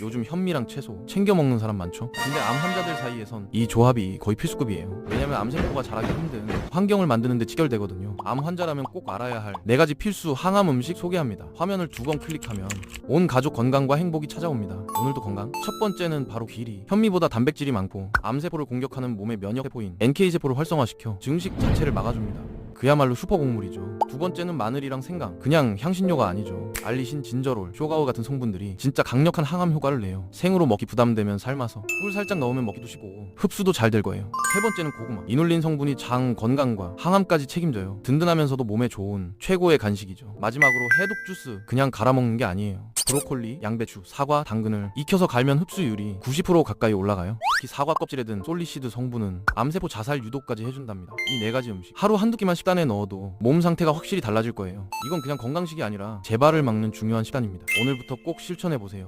요즘 현미랑 채소 챙겨 먹는 사람 많죠? 근데 암 환자들 사이에선 이 조합이 거의 필수급이에요. 왜냐면 암세포가 자라기 힘든 환경을 만드는데 직결되거든요. 암 환자라면 꼭 알아야 할 네 가지 필수 항암 음식 소개합니다. 화면을 두 번 클릭하면 온 가족 건강과 행복이 찾아옵니다. 오늘도 건강? 첫 번째는 바로 귀리. 현미보다 단백질이 많고 암세포를 공격하는 몸의 면역세포인 NK세포를 활성화시켜 증식 자체를 막아줍니다. 그야말로 슈퍼 곡물이죠. 두 번째는 마늘이랑 생강. 그냥 향신료가 아니죠. 알리신, 진저롤, 쇼가우 같은 성분들이 진짜 강력한 항암 효과를 내요. 생으로 먹기 부담되면 삶아서 꿀 살짝 넣으면 먹기도 쉽고 흡수도 잘 될 거예요. 세 번째는 고구마. 이눌린 성분이 장 건강과 항암까지 책임져요. 든든하면서도 몸에 좋은 최고의 간식이죠. 마지막으로 해독 주스. 그냥 갈아 먹는 게 아니에요. 브로콜리, 양배추, 사과, 당근을 익혀서 갈면 흡수율이 90% 가까이 올라가요. 특히 사과 껍질에 든 솔리시드 성분은 암세포 자살 유도까지 해준답니다. 이 네 가지 음식 하루 한두 끼만 식단에 넣어도 몸 상태가 확실히 달라질 거예요. 이건 그냥 건강식이 아니라 재발을 막는 중요한 식단입니다. 오늘부터 꼭 실천해 보세요.